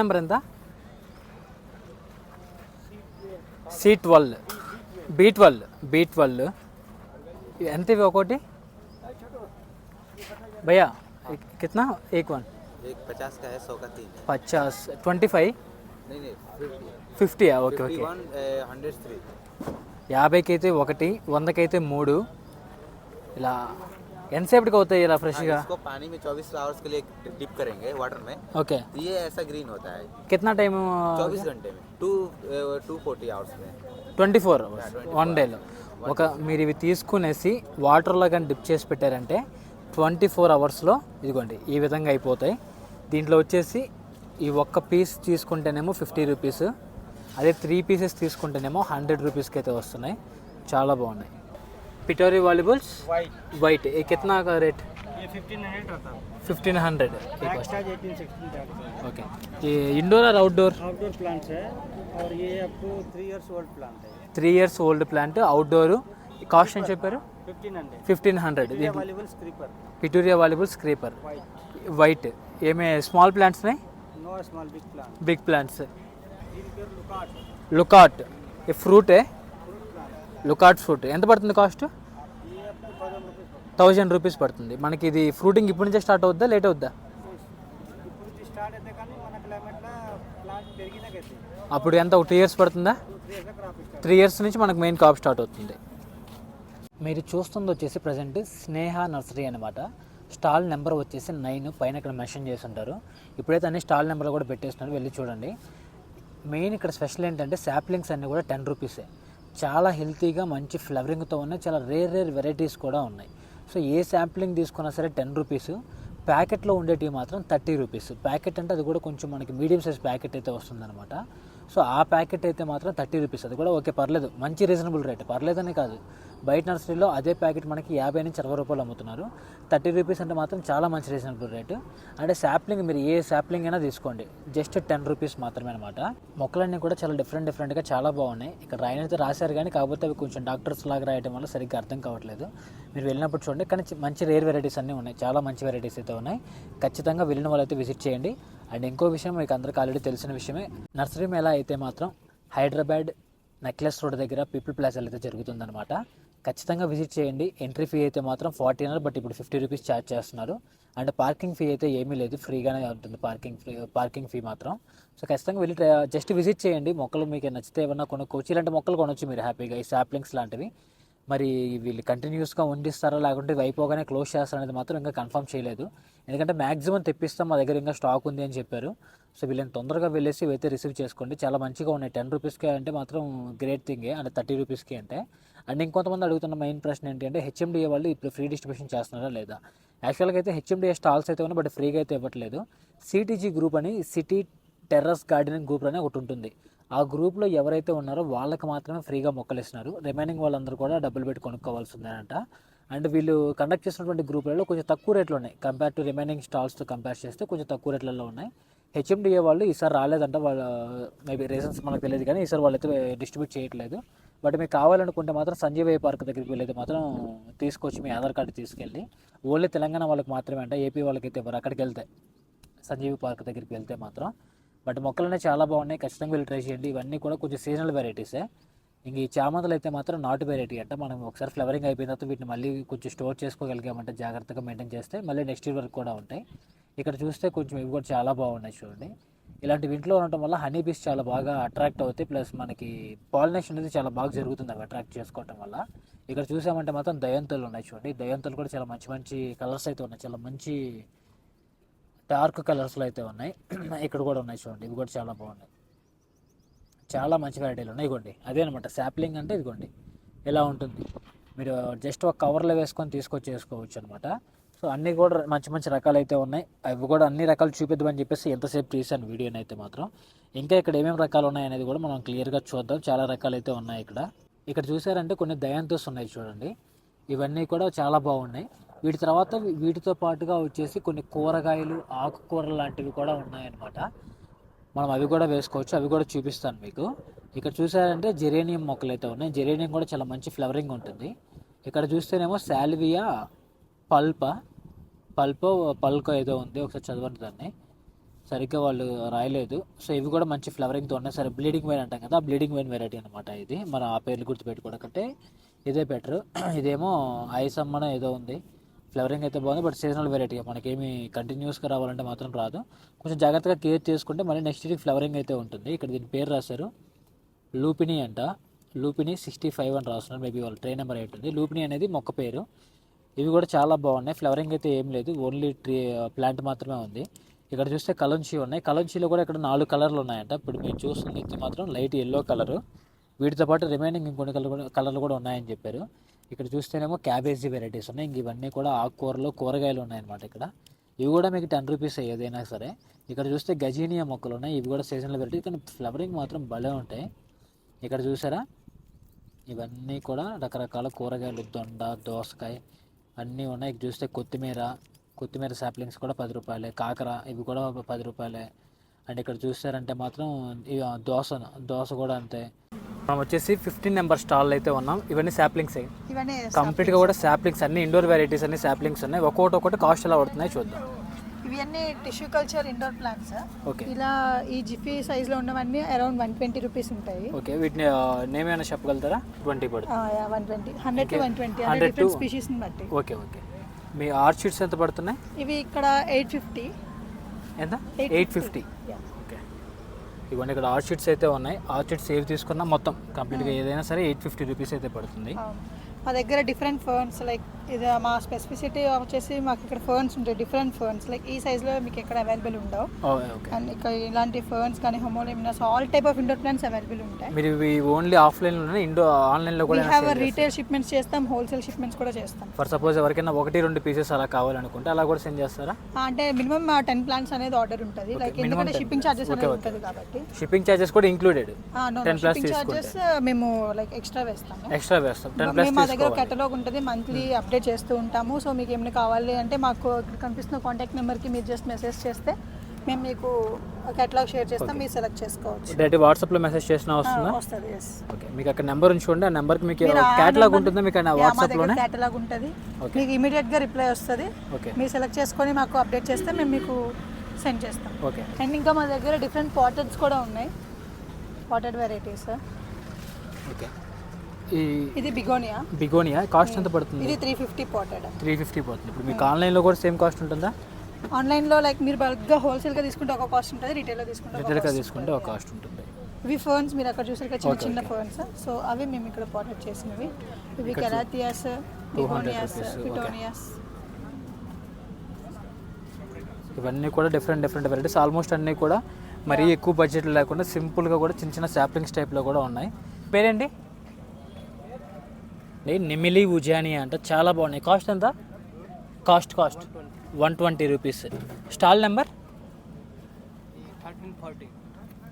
Number ఎంత C twelve. B twelve. B twelve. ఎంత ఇవి ఒకటి? భయ్యా कितना ఏక్ వన్. పచాస్ ట్వంటీ ఫైవ్? ఫిఫ్టీయా ఓకే ఓకే. యాభైకి అయితే ఒకటి వందకైతే మూడు. ఇలా ఎంతసేపటికి అవుతాయి ఇలా फ्रेशगा इसको పానీ में 24 అవర్స్ के డిప్ కరేంగే వాటర్ మే. ఓకే. ओके ఐసా గ్రీన్ హోతా హై है టైమ్? टाइम గంటే మే. में two forty hours twenty four hours one డేలో ఒక మీరు ఇవి తీసుకునేసి వాటర్లో కానీ డిప్ చేసి పెట్టారంటే ట్వంటీ ఫోర్ అవర్స్లో ఇదిగోండి ఈ విధంగా అయిపోతాయి. దీంట్లో వచ్చేసి ఈ ఒక్క పీస్ తీసుకుంటేనేమో ఫిఫ్టీ రూపీస్ అదే త్రీ పీసెస్ తీసుకుంటేనేమో హండ్రెడ్ రూపీస్కి అయితే వస్తున్నాయి. చాలా బాగున్నాయి. पिटोरी वॉलीबॉल्स वाइट वाइट ये कितना का रेट ये फिफ्टीन हंड्रेड होता है फिफ्टीन हंड्रेड ओके ये इंडोर और आउटडोर आउटडोर प्लांट है और ये आपको three years old plant three years old plant outdoor cost అని చెప్పారు ఫిఫ్టీన్ హండ్రెడ్ ఫిఫ్టీన్ హండ్రెడ్ వాలీబుల్ స్క్రీపర్ పిటూరియా వాలీబుల్ స్క్రీపర్ వైట్ ఏమే స్మాల్ ప్లాంట్స్ ఉన్నాయి బిగ్ ప్లాంట్స్ లుకాట్ లుకాట్ ఈ ఫ్రూటే లుకాట్ ఫ్రూట్ ఎంత పడుతుంది కాస్ట్ థౌజండ్ రూపీస్ పడుతుంది. మనకి ఇది ఫ్రూటింగ్ ఇప్పటి నుంచే స్టార్ట్ అవుద్దా లేట్ అవుద్దా? స్టార్ట్ అప్పుడు ఎంత ఒక టూ ఇయర్స్ పడుతుందా? త్రీ ఇయర్స్ త్రీ ఇయర్స్ నుంచి మనకు మెయిన్ కాప్ స్టార్ట్ అవుతుంది. మీరు చూస్తుంది వచ్చేసి ప్రజెంట్ స్నేహ నర్సరీ అనమాట స్టాల్ నెంబర్ వచ్చేసి నైన్ పైన ఇక్కడ మెన్షన్ చేసి ఉంటారు. ఇప్పుడైతే అన్ని స్టాల్ నెంబర్ కూడా పెట్టేస్తున్నారు వెళ్ళి చూడండి. మెయిన్ ఇక్కడ స్పెషల్ ఏంటంటే శాప్లింగ్స్ అన్నీ కూడా టెన్ రూపీసే. చాలా హెల్తీగా మంచి ఫ్లవరింగ్తో ఉన్నాయి. చాలా రేర్ రేర్ వెరైటీస్ కూడా ఉన్నాయి. సో ఏ శాంప్లింగ్ తీసుకున్నా సరే టెన్ రూపీస్. ప్యాకెట్లో ఉండేటివి మాత్రం థర్టీ రూపీస్. ప్యాకెట్ అంటే అది కూడా కొంచెం మనకి మీడియం సైజ్ ప్యాకెట్ అయితే వస్తుందన్నమాట. సో ఆ ప్యాకెట్ అయితే మాత్రం థర్టీ రూపీస్. అది కూడా ఓకే పర్లేదు. మంచి రీజనబుల్ రేట్. పర్లేదని కాదు. బయట నర్సరీలో అదే ప్యాకెట్ మనకి యాభై నుంచి అరవై రూపాయలు అమ్ముతున్నారు. థర్టీ రూపీస్ అంటే మాత్రం చాలా మంచి రీజనబుల్ రేటు. అంటే శాప్లింగ్ మీరు ఏ శాప్లింగ్ అయినా తీసుకోండి. జస్ట్ టెన్ రూపీస్ మాత్రమే అనమాట మొక్కలన్నీ కూడా చాలా డిఫరెంట్ డిఫరెంట్గా చాలా బాగున్నాయి. ఇక్కడ రాయనైతే అయితే రాశారు కానీ కాకపోతే అవి కొంచెం డాక్టర్స్ లాగా రాయడం వల్ల సరిగ్గా అర్థం కావట్లేదు. మీరు వెళ్ళినప్పుడు చూడండి. కానీ మంచి రేర్ వెరైటీస్ అన్నీ ఉన్నాయి. చాలా మంచి వెరైటీస్ అయితే ఉన్నాయి. ఖచ్చితంగా వెళ్ళిన వాళ్ళైతే విజిట్ చేయండి. అండ్ ఇంకో విషయం మీకు అందరికీ ఆల్రెడీ తెలిసిన విషయమే. నర్సరీ మేళా అయితే మాత్రం హైదరాబాద్ నెక్లెస్ రోడ్ దగ్గర పీపుల్ ప్లాజాలో అయితే జరుగుతుందన్నమాట. ఖచ్చితంగా విజిట్ చేయండి. ఎంట్రీ ఫీ అయితే మాత్రం ఫార్టీ అన్నారు బట్ ఇప్పుడు ఫిఫ్టీ రూపీస్ ఛార్జ్ చేస్తున్నారు. అండ్ పార్కింగ్ ఫీ అయితే ఏమీ లేదు ఫ్రీగానే ఉంటుంది పార్కింగ్ ఫ్రీ పార్కింగ్ ఫీ మాత్రం. సో ఖచ్చితంగా వెళ్ళి జస్ట్ విజిట్ చేయండి. మొక్కలు మీకు నచ్చితే ఏమన్నా కొనుక్కోవచ్చు. ఇలాంటి మొక్కలు కొనవచ్చు మీరు హ్యాపీగా ఈ సాప్లింగ్స్ లాంటివి. మరి వీళ్ళు కంటిన్యూస్గా ఉండిస్తారా లేకుంటే ఇవి అయిపోగానే క్లోజ్ చేస్తారా అనేది మాత్రం ఇంకా కన్ఫర్మ్ చేయలేదు. ఎందుకంటే మ్యాక్సిమం తెప్పిస్తాం మా దగ్గర ఇంకా స్టాక్ ఉంది అని చెప్పారు. సో వీళ్ళని తొందరగా వెళ్ళేసి ఇవైతే రిసీవ్ చేసుకోండి. చాలా మంచిగా ఉన్నాయి. టెన్ రూపీస్కి అంటే మాత్రం గ్రేట్ థింగే అంటే థర్టీ రూపీస్కి అంటే. అండ్ ఇంకొంతమంది అడుగుతున్న మెయిన్ ప్రశ్న ఏంటి అంటే హెచ్ఎండిఏ వాళ్ళు ఇప్పుడు ఫ్రీ డిస్ట్రిబ్యూషన్ చేస్తున్నారా లేదా? యాక్చువల్గా అయితే హెచ్ఎండిఏ స్టాల్స్ అయితే ఉన్నాయి బట్ ఫ్రీగా అయితే ఇవ్వట్లేదు. సిటీజీ గ్రూప్ అని సిటీ టెర్రస్ గార్డెనింగ్ గ్రూప్ అని ఒకటి ఉంటుంది. ఆ గ్రూప్లో ఎవరైతే ఉన్నారో వాళ్ళకి మాత్రమే ఫ్రీగా మొక్కలు ఇస్తున్నారు రిమైనింగ్ వాళ్ళందరూ కూడా డబ్బులు పెట్టి కొనుక్కోవాల్సి ఉందనంట అండ్ వీళ్ళు కండక్ట్ చేసినటువంటి గ్రూపులలో కొంచెం తక్కువ రేట్లు ఉన్నాయి. కంపేర్ టు రిమైనింగ్ స్టాల్స్తో కంపేర్ చేస్తే కొంచెం తక్కువ రేట్లలో ఉన్నాయి. హెచ్ఎండిఏ వాళ్ళు ఈసారి రాలేదంట. వాళ్ళ మేబీ రీజన్స్ మనకు తెలియదు కానీ ఈసారి వాళ్ళైతే డిస్ట్రిబ్యూట్ చేయట్లేదు. బట్ మీకు కావాలనుకుంటే మాత్రం సంజీవయ్య పార్క్ దగ్గరికి వెళ్ళేది మాత్రం తీసుకొచ్చి మీ ఆధార్ కార్డు తీసుకెళ్ళి ఓన్లీ తెలంగాణ వాళ్ళకి మాత్రమే అంట. ఏపీ వాళ్ళకి అయితే ఇవ్వరు అక్కడికి వెళ్తే సంజీవి పార్క్ దగ్గరికి వెళ్తే మాత్రం బట్ మొక్కలనే చాలా బాగున్నాయి. ఖచ్చితంగా వెళ్ళి ట్రై చేయండి. ఇవన్నీ కూడా కొంచెం సీజనల్ వెరైటీసే ఇంక ఈ చామంతులు అయితే మాత్రం నాటు వెరైటీ అంటే. మనం ఒకసారి ఫ్లవరింగ్ అయిపోయిన తర్వాత వీటిని మళ్ళీ కొంచెం స్టోర్ చేసుకోగలిగామంటే జాగ్రత్తగా మెయింటైన్ చేస్తే మళ్ళీ నెక్స్ట్ ఇయర్ వరకు కూడా ఉంటాయి. ఇక్కడ చూస్తే కొంచెం ఇవి కూడా చాలా బాగున్నాయి చూడండి. ఇలాంటి ఇంట్లో ఉండటం వల్ల హనీ బీస్ చాలా బాగా అట్రాక్ట్ అవుతాయి. ప్లస్ మనకి పాలినేషన్ అనేది చాలా బాగా జరుగుతుంది అవి అట్రాక్ట్ చేసుకోవటం వల్ల. ఇక్కడ చూసామంటే మాత్రం దయంతులు ఉన్నాయి చూడండి. దయంతులు కూడా చాలా మంచి మంచి కలర్స్ అయితే ఉన్నాయి. చాలా మంచి డార్క్ కలర్స్లో అయితే ఉన్నాయి. ఇక్కడ కూడా ఉన్నాయి చూడండి. ఇవి కూడా చాలా బాగున్నాయి. చాలా మంచి వెరైటీలు ఉన్నాయి. ఇదిగోండి. అదే అనమాట శాప్లింగ్ అంటే ఇదిగోండి. ఇలా ఉంటుంది? మీరు జస్ట్ ఒక కవర్లో వేసుకొని తీసుకొచ్చి వేసుకోవచ్చు అనమాట సో అన్నీ కూడా మంచి మంచి రకాలు అయితే ఉన్నాయి. అవి కూడా అన్ని రకాలు చూపిద్దామని చెప్పేసి ఎంతసేపు తీసాను వీడియోని అయితే మాత్రం. ఇంకా ఇక్కడ ఏమేమి రకాలు ఉన్నాయి అనేది కూడా మనం క్లియర్గా చూద్దాం. చాలా రకాలు అయితే ఉన్నాయి ఇక్కడ. ఇక్కడ చూసారంటే కొన్ని దయాంతోస్ ఉన్నాయి చూడండి. ఇవన్నీ కూడా చాలా బాగున్నాయి. వీటి తర్వాత వీటితో పాటుగా వచ్చేసి కొన్ని కూరగాయలు ఆకుకూరలు లాంటివి కూడా ఉన్నాయన్నమాట. మనం అవి కూడా వేసుకోవచ్చు. అవి కూడా చూపిస్తాను మీకు. ఇక్కడ చూసారంటే జెరేనియం మొక్కలు అయితే ఉన్నాయి. జెరేనియం కూడా చాలా మంచి ఫ్లవరింగ్ ఉంటుంది. ఇక్కడ చూస్తేనేమో శాల్వియా పల్ప. పల్ప పల్కో ఏదో ఉంది. ఒకసారి చదవండి దాన్ని. సరిగ్గా వాళ్ళు రాయలేదు. సో ఇవి కూడా మంచి ఫ్లవరింగ్తో ఉన్నాయి. సరే బ్లీడింగ్ వైన్ అంటాం కదా బ్లీడింగ్ వైన్ వెరైటీ అనమాట ఇది. మనం ఆ పేర్లు గుర్తుపెట్టుకోవడం కంటే ఇదే బెటర్. ఇదేమో ఐసమ్మన ఏదో ఉంది. ఫ్లవరింగ్ అయితే బాగుంది బట్ సీజనల్ వెరైటీ. మనకేమి కంటిన్యూస్గా రావాలంటే మాత్రం రాదు. కొంచెం జాగ్రత్తగా కేర్ చేసుకుంటే మళ్ళీ నెక్స్ట్ ఇయర్కి ఫ్లవరింగ్ అయితే ఉంటుంది. ఇక్కడ దీని పేరు రాశారు లూపిని అంట. లూపిని సిక్స్టీ ఫైవ్ అని రాస్తున్నారు. మేబీ వాళ్ళ ట్రైన్ నెంబర్ ఎయిట్ ఉంది. లూపిని అనేది మొక్క పేరు. ఇవి కూడా చాలా బాగున్నాయి. ఫ్లవరింగ్ అయితే ఏం లేదు. ఓన్లీ ట్రీ ప్లాంట్ మాత్రమే ఉంది. ఇక్కడ చూస్తే కలంచి ఉన్నాయి. కలంచీలో కూడా ఇక్కడ నాలుగు కలర్లు ఉన్నాయంట. ఇప్పుడు మీరు చూస్తుంది మాత్రం లైట్ ఎల్లో కలరు. వీటితో పాటు రిమైనింగ్ ఇంకొన్ని కలర్ కూడా కలర్లు కూడా ఉన్నాయని చెప్పారు. ఇక్కడ చూస్తేనేమో క్యాబేజీ వెరైటీస్ ఉన్నాయి. ఇంక ఇవన్నీ కూడా ఆకుకూరలు కూరగాయలు ఉన్నాయన్నమాట ఇక్కడ. ఇవి కూడా మీకు టెన్ రూపీస్ ఏదైనా సరే. ఇక్కడ చూస్తే గజీనియా మొక్కలు ఉన్నాయి. ఇవి కూడా సీజనల్ వెరైటీ కానీ ఫ్లవరింగ్ మాత్రం భలే ఉంటాయి. ఇక్కడ చూసారా? ఇవన్నీ కూడా రకరకాల కూరగాయలు దొండ దోసకాయ అన్నీ ఉన్నాయి. ఇక్కడ చూస్తే కొత్తిమీర కొత్తిమీర సాప్లింగ్స్ కూడా పది రూపాయలే. కాకర ఇవి కూడా పది రూపాయలే. అండ్ ఇక్కడ చూసారంటే మాత్రం ఇవి దోస దోస కూడా అంతే. మనం వచ్చేసి ఫిఫ్టీన్ నెంబర్ స్టాల్ అయితే ఉన్నాం. ఇవన్నీ సాప్లింగ్స్ ఇవన్నీ కంప్లీట్గా కూడా సాప్లింగ్స్ అన్ని ఇండోర్ వెరైటీస్ అన్ని సాప్లింగ్స్ ఉన్నాయి. ఒక్కొక్కటి ఒక్కొక్కటి కాస్ట్ ఎలా పడుతున్నాయి చూద్దాం. ఇవన్నీ tissue culture indoor plants okay ఇలా ఈ జిఫీ సైజ్లో ఉన్నవన్నీ అరౌండ్ వన్ ట్వంటీ రూపీస్ ఉంటాయి. ఓకే వీటిని నేమ్ ఏమైనా చెప్పగలుగుతారా? ట్వంటీ పడుతుంది one twenty hundred to one twenty 100 different to- species బట్టి. ఓకే ఓకే మీ ఆర్ట్ షీట్స్ ఎంత పడుతున్నాయి? ఇవి ఇక్కడ ఎయిట్ ఫిఫ్టీ ఎంత? 850. ఎయిట్ ఫిఫ్టీ ఇవన్నీ ఇక్కడ ఆర్ట్ షీట్స్ అయితే ఉన్నాయి. ఆర్ట్ షీట్స్ ఏవి తీసుకున్నా మొత్తం కంప్లీట్గా ఏదైనా సరే ఎయిట్ ఫిఫ్టీ రూపీస్ అయితే పడుతుంది. మా దగ్గర డిఫరెంట్ ఫర్న్స్ లైక్ ఇది మా స్పెసిఫిసిటీ వచ్చేసి మాకు ఇక్కడ ఫర్న్స్ ఉంటాయి డిఫరెంట్ ఫర్న్స్ లైక్ ఈ size లో మీకు ఎక్కడ అవైలబుల్ ఉండవు. ఓకే అండ్ ఇక్కడ ఇలాంటి ఫర్న్స్ కానీ హోమోలిమినస్ all type of indoor plants available ఉంటాయి. మీరు ఓన్లీ ఆఫ్లైన్లో ఇండో ఆన్లైన్లో వీ కూడా హ్యావ్ రీటైల్ షిప్మెంట్స్ చేస్తాం హోల్సేల్ షిప్మెంట్స్ కూడా చేస్తాం. ఫర్ సపోజ్ ఎవరికైనా ఒకటి రెండు పీసెస్ అలా కావాలనుకుంటే అలా కూడా సెండ్ చేస్తారా? అంటే మినిమం టెన్ ప్లాంట్స్ అనేది ఆర్డర్ ఉంటుంది. లైక్ ఎందుకంటే 10 షిప్పింగ్ Okay, అనేది. ఉంటుంది కాబట్టి. షిప్పింగ్ ఛార్జెస్ కూడా ఇంక్లూడెడ్ 10 plus షిప్పింగ్ ఛార్జెస్ మేము లైక్ ఎక్స్ట్రా వేస్తాము. ఎక్స్ట్రా వేస్తాం. టెన్ మేము మా దగ్గర కేటలాగ్ ఉంటుంది మంత్లీ అప్డేట్ చేస్తూ ఉంటాము. సో మీకు ఏమైనా కావాలి అంటే మాకు ఇక్కడ కనిపిస్తున్న కాంటాక్ట్ నెంబర్కి మీరు జస్ట్ మెసేజ్ చేస్తే మేము మీకు కేటలాగ్ షేర్ చేస్తాం. మీరు సెలెక్ట్ చేసుకోవచ్చు. డైరెక్ట్ వాట్సాప్లో మెసేజ్ చేసినా వస్తుందా? వస్తుంది ఎస్ ఓకే మీకు అక్కడ నెంబర్ ఉంచుకోండి. ఆ నెంబర్కి మీకు క్యాటలాగ్ ఉంటుందా మీకు వాట్సాప్లోనే కేటలాగ్ ఉంటుంది. మీకు ఇమీడియట్గా రిప్లై వస్తుంది. ఓకే మీరు సెలెక్ట్ చేసుకొని మాకు అప్డేట్ చేస్తే మేము మీకు సెండ్ చేస్తాం. ఓకే అండ్ ఇంకా మా దగ్గర డిఫరెంట్ పాటెడ్స్ కూడా ఉన్నాయి. పాటెడ్ వెరైటీస్ ఓకే ఇది బిగోనియా? బిగోనియా? కాస్ట్ ఎంత పడుతుంది? ఇది three fifty potted three fifty పడుతుంది ఇప్పుడు మీకు ఆన్లైన్లో కూడా సేమ్ కాస్ట్ ఉంటుందా? ఆన్లైన్లో లైక్ మీరు బల్క్గా హోల్సేల్గా తీసుకుంటే ఒక కాస్ట్ ఉంటుంది రిటైల్లో తీసుకుంటే రిటైల్గా తీసుకుంటే ఒక కాస్ట్ ఉంటుంది. ఇవి ఫోన్స్ మీరు అక్కడ చూసారు కదా చిన్న చిన్న ఫోన్స్. సో అవి మేము ఇక్కడ పాటెడ్ చేసినవి. ఇవి కెరాతియాస్ బిగోనియాస్. పిటోనియాస్ ఇవన్నీ కూడా డిఫరెంట్ డిఫరెంట్ వెరైటీస్ ఆల్మోస్ట్ అన్నీ కూడా మరీ ఎక్కువ బడ్జెట్ లేకుండా సింపుల్గా కూడా చిన్న చిన్న శాప్లింగ్స్ టైప్లో కూడా ఉన్నాయి. పేరేంటి? నిమిలి ఉజాని అంట చాలా బాగున్నాయి. కాస్ట్ ఎంత? Cost cost. One twenty rupees. Stall number? Thirteen forty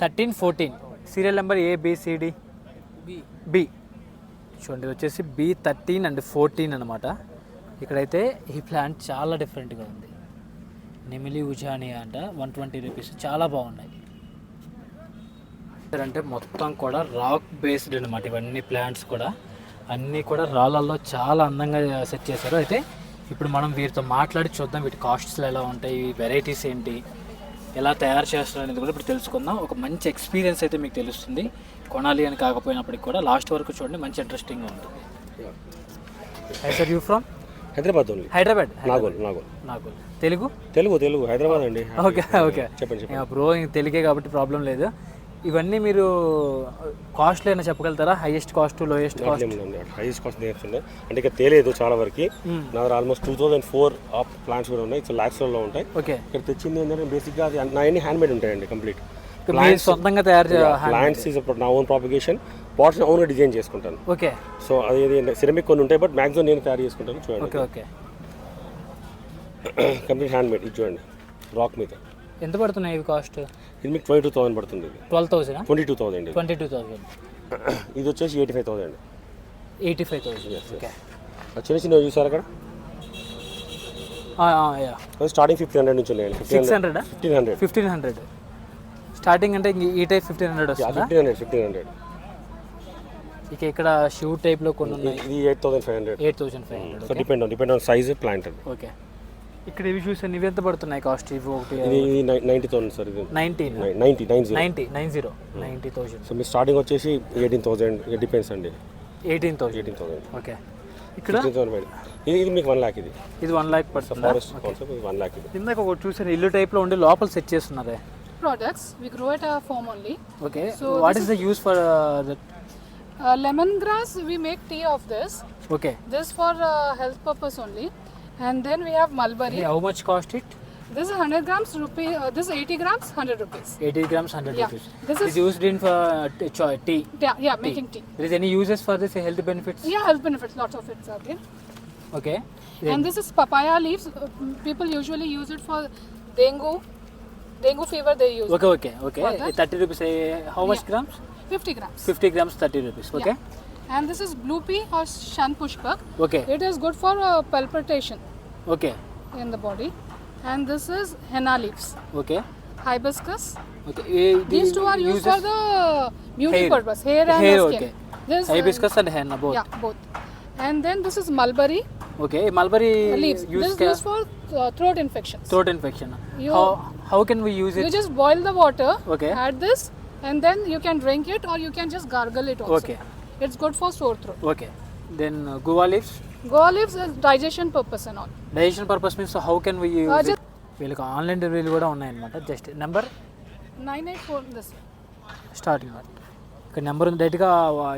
thirteen fourteen. Serial number A B C D B B. చూడండి వచ్చేసి బి థర్టీన్ అండ్ ఫోర్టీన్ అనమాట ఇక్కడైతే ఈ ప్లాంట్ చాలా డిఫరెంట్గా ఉంది. నిమిలి ఉజాని అంట వన్ ట్వంటీ రూపీస్. చాలా బాగున్నాయి. అంటే మొత్తం కూడా రాక్ బేస్డ్ అనమాట ఇవన్నీ ప్లాంట్స్ కూడా. అన్నీ కూడా రాళ్ళల్లో చాలా అందంగా సెట్ చేశారు. అయితే ఇప్పుడు మనం వీరితో మాట్లాడి చూద్దాం వీటి కాస్ట్స్ ఎలా ఉంటాయి వెరైటీస్ ఏంటి ఎలా తయారు చేస్తారు అనేది కూడా ఇప్పుడు తెలుసుకుందాం. ఒక మంచి ఎక్స్పీరియన్స్ అయితే మీకు తెలుస్తుంది. కొనాలి అని కాకపోయినప్పటికి కూడా లాస్ట్ వరకు చూడండి మంచి ఇంట్రెస్టింగ్గా ఉంటుంది sir you from Hyderabad only. Hyderabad? Nagole Nagole. నాకు తెలుగు? తెలుగు తెలుగు హైదరాబాద్ అండి. Okay okay. చెప్పండి చెప్పండి. బ్రో తెలుగే కాబట్టి ప్రాబ్లం లేదు. ఇవన్నీ మీరు కాస్ట్ అయినా చెప్పగలుగుతారా? Highest cost lowest cost highest cost నేర్చుండే అంటే ఇక తెలియదు చాలా వరకు. నా దగ్గర almost two thousand four of plants కూడా ఉన్నాయి. ఇట్స్ ల్యాక్స్లో ఉంటాయి. ఓకే ఇక్కడ తెచ్చింది ఏంటంటే బేసిక్గా అది నా అన్ని హ్యాండ్ మేడ్ ఉంటాయండి కంప్లీట్ సొంతంగా తయారు ప్లాంట్స్ ఈజ్ నా ఓన్ ప్రాపగేషన్ పాట్స్ ఓన్గా డిజైన్ చేసుకుంటాను. ఓకే సో అది సిరమిక్ కొన్ని ఉంటాయి బట్ మ్యాక్సిమం నేను తయారు చేసుకుంటాను. చూడండి. Okay okay complete hand made ఇది చూడండి. రాక్ మీద. ఎంత పడుతున్నాయి ఇవి కాస్ట్? ఇది మీకు ట్వంటీ టూ థౌసండ్ పడుతుంది twelve thousand? Twenty two thousand twenty two thousand. ఇది వచ్చేసి eighty five thousand eighty five thousand. Okay. చిన్న చిన్నవి చూసారు అక్కడ? స్టార్టింగ్ ఫిఫ్టీన్ హండ్రెడ్ నుంచి ఉన్నాయండి. Six hundred fifteen hundred fifteen hundred starting అంటే ఈ టైప్ ఫిఫ్టీన్ హండ్రెడ్ వస్తుందా? ఫిఫ్టీన్ హండ్రెడ్ ఫిఫ్టీన్ హండ్రెడ్ ఇక ఇక్కడ షూ టైప్లో కొన్ని ఉన్నాయి. ఇది eight thousand five hundred eight thousand five hundred so depend on depend on size plant okay ఇక్కడ ఇవి చూసాను ఇవి ఎంత పడుతున్నాయి కాస్ట్ ఇవి ఒకటి ఇది నైంటీ థౌసండ్ సార్ ఇది. Nineteen ninety nine zero ninety nine zero ninety thousand so మీ స్టార్టింగ్ వచ్చేసి ఎయిటీన్ థౌసండ్ డిపెండ్స్ అండి. Eighteen thousand eighteen thousand okay ఇక్కడ? థౌసండ్ ఇది ఇది మీకు వన్ ల్యాక్ ఇది. ఇది వన్ ల్యాక్ పడుతుంది. ఫారెస్ట్ కాన్సెప్ట్ వన్ ల్యాక్ ఇది. ఇందాక ఒకటి చూసాను ఇల్లు టైప్లో ఉండి లోపల సెట్ చేస్తున్నదే products. We grow at a farm only. Okay what is the use for that Uh, lemongrass, we make tea of this. Okay This for uh, health purpose only. And then we have Mulberry. How much cost it? This is 100 grams, rupee, uh, this is 80 grams, 100 rupees. 80 grams, 100 Yeah. rupees. This This is, used in for uh, t- tea. yeah, yeah, making tea. There is any uses for this uh, health benefits? Yeah, health benefits, lots of it are there. Okay. Then- And this is papaya leaves. Uh, People usually use it for dengue, dengue fever. They use okay, okay, okay. 30 rupees. uh, how much Yeah. grams? 50 grams. 50 grams, 30 rupees. Yeah. Okay and this is blue pea or shanpushpak. Okay. It is good for uh, palpitation. Okay. In the body, and this is henna leaves. Okay. Hibiscus. Okay. Uh, These two are used for the beauty hair. purpose, hair and hair, skin. Okay. This, uh, Hibiscus uh, and henna both. Yeah, both. And then this is mulberry. Okay, mulberry leaves. Used this is for uh, throat infections. Throat infection. You, how, how can we use it? You just boil the water. Okay. Add this, and then you can drink it, or you can just gargle it also. Okay. It's good for sore throat. Okay then guava leaves Goa leaves is digestion purpose and all. Digestion purpose means how can we Uh, use just- వీళ్ళకి online డెలివరీలు కూడా ఉన్నాయన్నమాట. Just number 984 this. Starting ఇక్కడ number ఉంది. డైరెక్ట్గా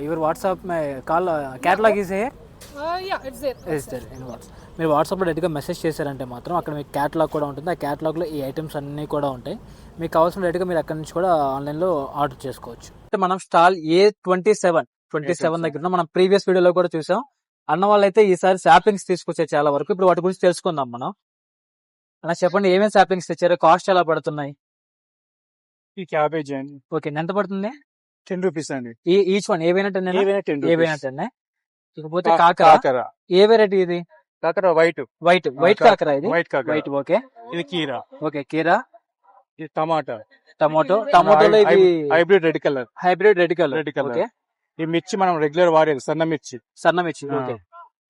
your WhatsApp call catalogue is here Uh, yeah, it's there. Is there in what's మీరు వాట్సాప్లో డైరెక్ట్గా మెసేజ్ చేశారంటే మాత్రం అక్కడ మీకు క్యాటలాగ్ కూడా ఉంటుంది. ఆ క్యాటలాగ్లో ఈ ఐటమ్స్ అన్నీ కూడా ఉంటాయి. మీకు కావాల్సిన డైరెక్ట్గా మీరు అక్కడ నుంచి కూడా ఆన్లైన్లో ఆర్డర్ చేసుకోవచ్చు. అంటే మనం stall A twenty seven twenty seven దగ్గర. మనం ప్రీవియస్ వీడియోలో కూడా చూసాం. అన్న వాళ్ళైతే ఈసారి శాప్లింగ్స్ తీసుకొచ్చారు చాలా వరకు. ఇప్పుడు వాటి గురించి తెలుసుకుందాం మనం. అన్న చెప్పండి ఏమేమి శాప్లింగ్స్ తెచ్చారు? కాస్ట్ ఎలా పడుతున్నాయి? ఈ క్యాబేజ్ అండి. ఓకే ఎంత పడుతుంది? టెన్ రూపీస్ అండి. ఈ ఈచ్ వన్ ఏవైనా టెన్ ఏవైనా టెన్ ఏవైనా టెన్ ఇకపోతే కాకర. ఏ వెరైటీ ఇది? కాకర వైట్ వైట్ వైట్ కాకర ఇది? వైట్ కాకర. White okay. ఇది కీరా. ఓకే కీరా. ఇది టమాటా. టమాటో. టమాటోలో ఇది hybrid red colour hybrid red colour red colour okay. ఈ మిర్చి మనం రెగ్యులర్ వాడేది సన్న మిర్చి. సన్న మిర్చి. ఓకే.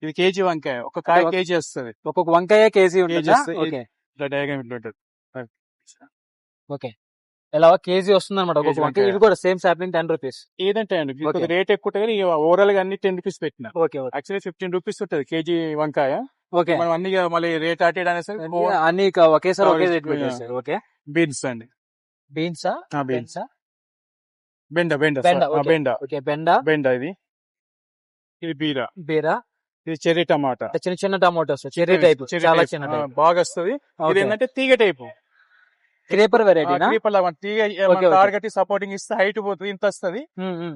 ఇది కేజీ వంకాయ ఒక కాయ కేజీ వస్తుంది. ఒక్కొక్క వంకాయ కేజీ. ఓకే. ఇట్లా డయాగ్రామ్ ఇట్లా ఉంటుంది. ఓకే. ఎలా కేజీ వస్తుంది అనమాట ఒక్కొక్క వంకాయ. ఇది కూడా సేమ్ సాప్లింగ్ టెన్ రూపీస్ ఏదంటే అండి. రేట్ ఎక్కువ ఉంటుంది కానీ ఓవరాల్గా అన్ని టెన్ రూపీస్ పెట్టిన. ఓకే యాక్చువల్లీ ఫిఫ్టీన్ రూపీస్ ఉంటుంది కేజీ వంకాయ. ఓకే. మనం అన్ని మళ్ళీ రేట్ అనేసరికి అన్ని ఒకేసారి ఒకే Yeah. రేట్ పెట్టేస్తారు ఓకే. బీన్స్ అండి. బీన్స్. బీన్సా? బెండ బెండ బెండ, okay. బెండ. ఓకే బెండ. బెండ ఇది. ఇది బీర. బీరా. ఇది చెర్రీ టమాటా. అంటే చిన్న చిన్న టమాటోస్ చెర్రీ టైప్. చెర్రీ చాలా type. చిన్న ఆ, టైప్. బాగా వస్తుంది. ఇది ఏంటంటే తీగ టైపు. క్రేపర్ వెరైటీనా? తీగ Okay, okay. కట్టి సపోర్టింగ్ ఇస్తే హైట్ పోతుంది ఇంత వస్తుంది.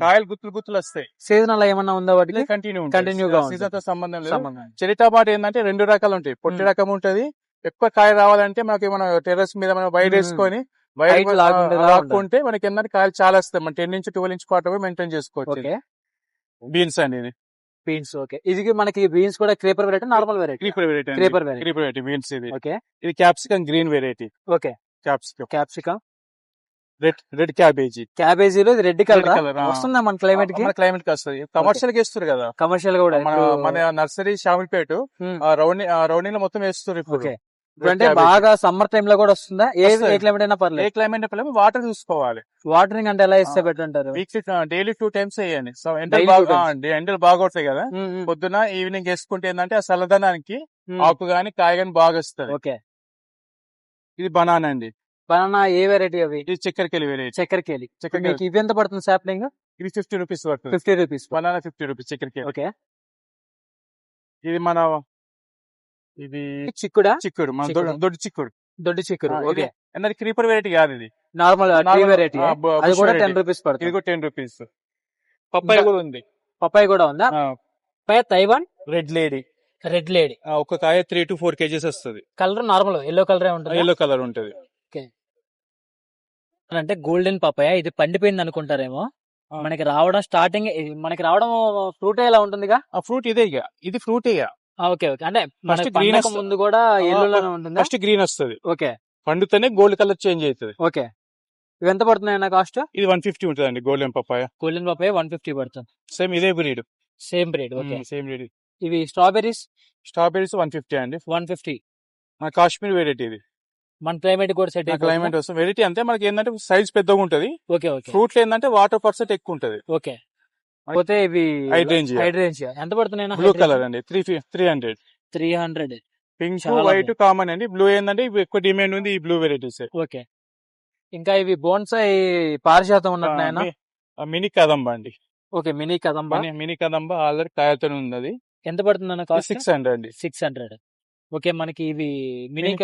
కాయలు గుత్తులు గుత్తులు వస్తాయి. సీజనల్ ఏమన్నా ఉందా వాటికి? కంటిన్యూ Continue గా ఉంటుంది. సీజన్తో సంబంధం లేదు. సంబంధం చెర్రీ టమాటా ఏంటంటే రెండు రకాలు ఉంటాయి. పొట్టి Hmm. రకం ఉంటది. ఎక్కువ కాయ రావాలంటే మనకి మనం టెర్రస్ మీద మనం వైర్ Hmm. వేసుకొని లాక్కుంటే మనకి ఏంటంటే కాయలు చాలా వస్తాయి. మన టెన్ నుంచి ట్వెల్వ్ ఇంచ్ క్వార్టర్ మెయింటైన్ చేసుకోవచ్చు. బీన్స్ అనేది బీన్స్ ఓకే. ఇది మనకి బీన్స్ కూడా creeper variety normal variety? Creeper variety creeper variety. Creeper variety beans ఇది ఓకే. ఇది capsicum green variety. Okay. Capsicum capsicum. Red red cabbage. క్యాబేజీలో ఇది రెడ్ కలర్. వస్తుందా మన క్లైమేట్కి క్లైమేట్కి వస్తుంది. కమర్షియల్కి వేస్తారు కదా. కమర్షియల్గా కూడా మన నర్సరీ షామిల్పేట రౌండింగ్లో మొత్తం వేస్తారు ఇప్పుడు. అంటే. బాగా సమ్మర్ టైం లో కూడా వస్తుందా? ఏ. ఏ క్లైమేట్ అయినా ఏ పర్లేదు క్లైమేట్ పిల్లలు వాటర్ చూసుకోవాలి. వాటరింగ్ అంటే ఎలా ఇస్తే. బెటర్ అంటారు? వీక్లీ డైలీ టూ టైమ్స్ వేయండి సో ఎండలు బాగా ఎండలు బాగా కొడతాయి కదా? పొద్దున ఈవినింగ్ వేసుకుంటే ఏంటంటే ఆ చల్లదనానికి. ఆకు గాని కాయ గాని బాగా వస్తుంది. ఓకే. ఇది బనానా అండి. బనానా ఏ వెరైటీ అవి? ఇది చక్కెరకెళ్ళి వెరైటీ చక్కెరకేలి చక్కెర మీకు ఇవి ఎంత పడుతుంది సాప్లింగ్ ఇది ఫిఫ్టీ రూపీస్ పడుతుంది. Fifty rupees banana fifty rupees చక్కెరకేళి. Okay. ఇది మన ఇది చిక్కుడా? చిక్కుడు. మన. దొడ్డు- దొడ్డు చిక్కుడు. దొడ్డి చిక్కుడు. ఆ, ఓకే. ఇది ఏంటంటే క్రీపర్ వెరైటీ కాదు ఇది. నార్మల్ ట్రీ Normal, వెరైటీ ఆ, అది bush కూడా variety. టెన్ రూపీస్ ఇది పడుతుంది కూడా టెన్ రూపీస్ పప్పాయ కూడా ఉంది. పప్పాయి కూడా ఉందా? Papaya Taiwan? Red lady red lady ఒక కాయ త్రీ టు ఫోర్ కేజీస్ వస్తుంది. కలర్ నార్మల్ ఎల్లో కలర్ ఉంటుంది? ఎల్లో కలర్ ఉంటది. అంటే గోల్డెన్ పపాయ ఇది పండిపోయింది అనుకుంటారేమో. ఆ. మనకి రావడం స్టార్టింగ్ మనకి రావడం ఫ్రూట్ ఎలా ఉంటుందిగా? ఆ ఫ్రూట్ ఇదే ఇక ఇది ఫ్రూట్ ఇక ఓకే ఓకే. అంటే పండక వస్తది. ముందు కూడా ఎల్లోలోనే ఉంటుందా? ఫస్ట్ గ్రీన్ వస్తుంది. ఓకే. పండుతేనే గోల్డ్ కలర్ చేంజ్ అవుతుంది ఓకే. ఇవి ఎంత పడుతున్నాయి అన్న కాస్ట్ ఇది వన్ ఫిఫ్టీ ఉంటుంది అండి golden papaya. Golden papaya one fifty పడుతుంది. సేమ్ ఇదే breed same rate okay. Same breed ఇవి స్ట్రాబెరీస్ స్ట్రాబెరీస్ వన్ ఫిఫ్టీ అండి. One fifty. మన కాశ్మీర్ వెరైటీ ఇది. మన క్లైమేట్ కూడా సెట్ క్లైమేట్ వస్తుంది. వెరైటీ అంతే మనకి ఏంటంటే సైజ్ పెద్దగా ఉంటది ఓకే. ఓకే ఫ్రూట్ ఏంటంటే వాటర్ పర్సెంట్ ఎక్కువ ఉంటది ఓకే. పోతే ఇవి Hydrangea. హైడ్రేంజియా ఎంత పడుతున్నాయి బ్లూ కలర్ అండి. Three three hundred three hundred pink white common అండి. బ్లూ ఏంటంటే ఎక్కువ డిమాండ్ ఉంది ఈ బ్లూ వెరైటీస్ ఓకే. ఇంకా ఇవి బోన్సాయి పారిజాతం ఉన్నట్టున్నాయన మినీ కదంబ అండి. Okay mini Kadamba. Mini- Kadamba already కాయతో ఉంది ఎంత పడుతుందన్న కాస్ట్? సిక్స్ హండ్రెడ్ అండి. సిక్స్ హండ్రెడ్ ఓకే మనకి ఇవి మినీ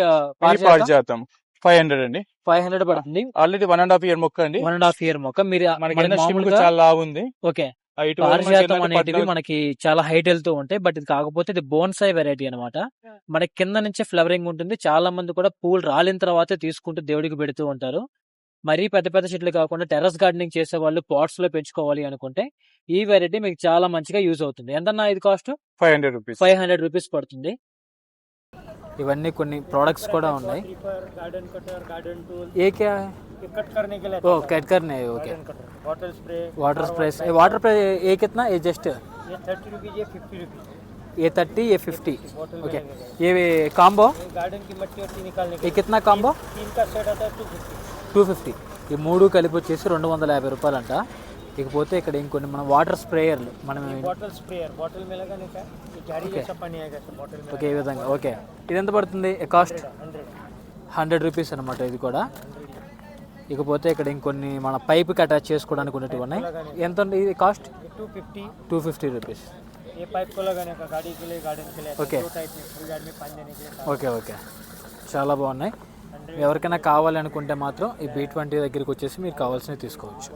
పారిజాతం? ఫైవ్ హండ్రెడ్ అండి. ఫైవ్ హండ్రెడ్ పడుతుంది. Already one and half year మొక్క అండి. వన్ అండ్ హాఫ్ ఇయర్ మొక్క. మీరు మనకి చాలా ఉంది ఓకే. పారిజాతం అనేటివి మనకి చాలా హైట్ వెళ్తూ ఉంటాయి బట్ ఇది కాకపోతే ఇది బోన్సాయి వెరైటీ అనమాట మనకి కింద నుంచే ఫ్లవరింగ్ ఉంటుంది. చాలా మంది కూడా పూలు రాలిన తర్వాతే తీసుకుంటూ దేవుడికి పెడుతూ ఉంటారు. మరీ పెద్ద పెద్ద చెట్లు కాకుండా టెర్రస్ గార్డెనింగ్ చేసే వాళ్ళు పాట్స్లో పెంచుకోవాలి అనుకుంటే ఈ వెరైటీ మీకు చాలా మంచిగా యూజ్ అవుతుంది. ఎంతన్నా ఇది cost five hundred rupees five hundred rupees పడుతుంది. ఇవన్నీ కొన్ని ప్రొడక్ట్స్ కూడా ఉన్నాయి. ये कट करने के लिए ఓ కట్ करने okay garden cutter water spray water spray water spray ये कितना ये जस्ट ये थर्टी रुपीज ये फिफ्टी रुपीज ये थर्टी ये फिफ्टी बॉटल ओके में ये काम्बो ये गार्डन की मट्टी वट्टी निकालने के ये कितना काम्बो तीन का सेट आता है टू फिफ्टी టూ ఫిఫ్టీ ఈ మూడు కలిపి వచ్చేసి రెండు వందల యాభై రూపాయలంట ఇకపోతే ఇక్కడ ఇంకొన్ని మన వాటర్ స్ప్రేయర్లు మనం बॉटल स्प्रेयर बॉटल में लगाने का ये झाड़ी जैसा पानी आएगा सर बॉटल में ఓకే ఈ విధంగా ఓకే ఇది ఎంత పడుతుంది కాస్ట్ हंड्रेड హండ్రెడ్ రూపీస్ అనమాట ఇది కూడా ఇకపోతే ఇక్కడ ఇంకొన్ని మన పైప్కి అటాచ్ చేసుకోవడానికి ఉన్నట్టు ఉన్నాయి. ఎంత ఉంది? ఇది cost two fifty. Two fifty rupees. Pipe okay. Okay okay. చాలా బాగున్నాయి. ఎవరికైనా కావాలనుకుంటే మాత్రం ఈ బీ ట్వంటీ దగ్గరికి వచ్చేసి మీరు కావాల్సినవి తీసుకోవచ్చు.